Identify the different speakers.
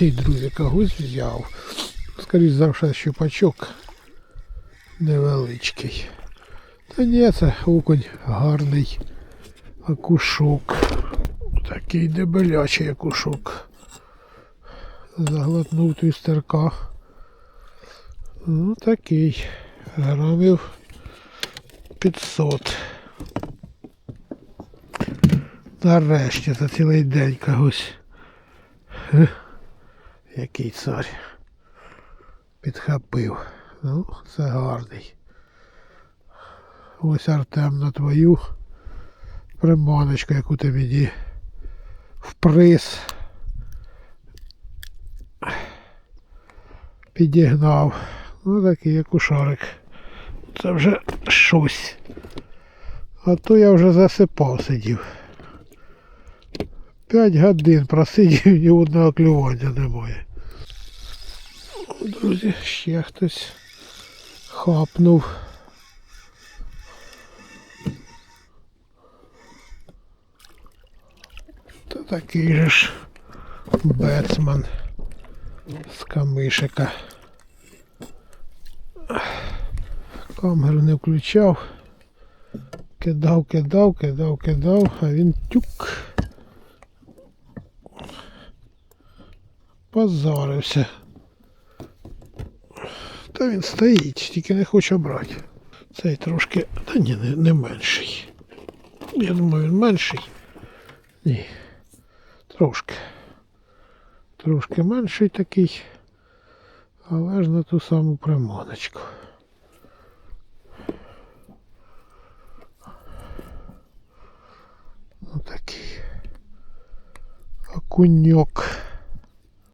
Speaker 1: І друзі, когось взяв. Скоріше за все, щупачок невеличкий. Та ні, це окунь гарний окушок. Такий дебелячий окушок. Заглотнув твістерка. Ну такий. Грамів 500. Нарешті за цілий день когось. Який цар. Підхопив. Ну, це гарний. Ось Артем на твою приманочку, яку ти мені в приз підігнав. Ну такий як ушарик. Це вже щось. А то я вже засипав сидів. П'ять годин просидів, ні одного клювання немає. Друзі, ще хтось хапнув. Та такий же ж бецман з камишика. Камеру не включав. Кидав, кидав, кидав, кидав, а він тюк. Позарився. Та він стоїть, тільки не хоче брати. Цей трошки. Та ні, не, не менший. Я думаю, він менший. Ні. Трошки. Трошки менший такий. Але ж на ту саму приманочку. Отакий. Окуньок.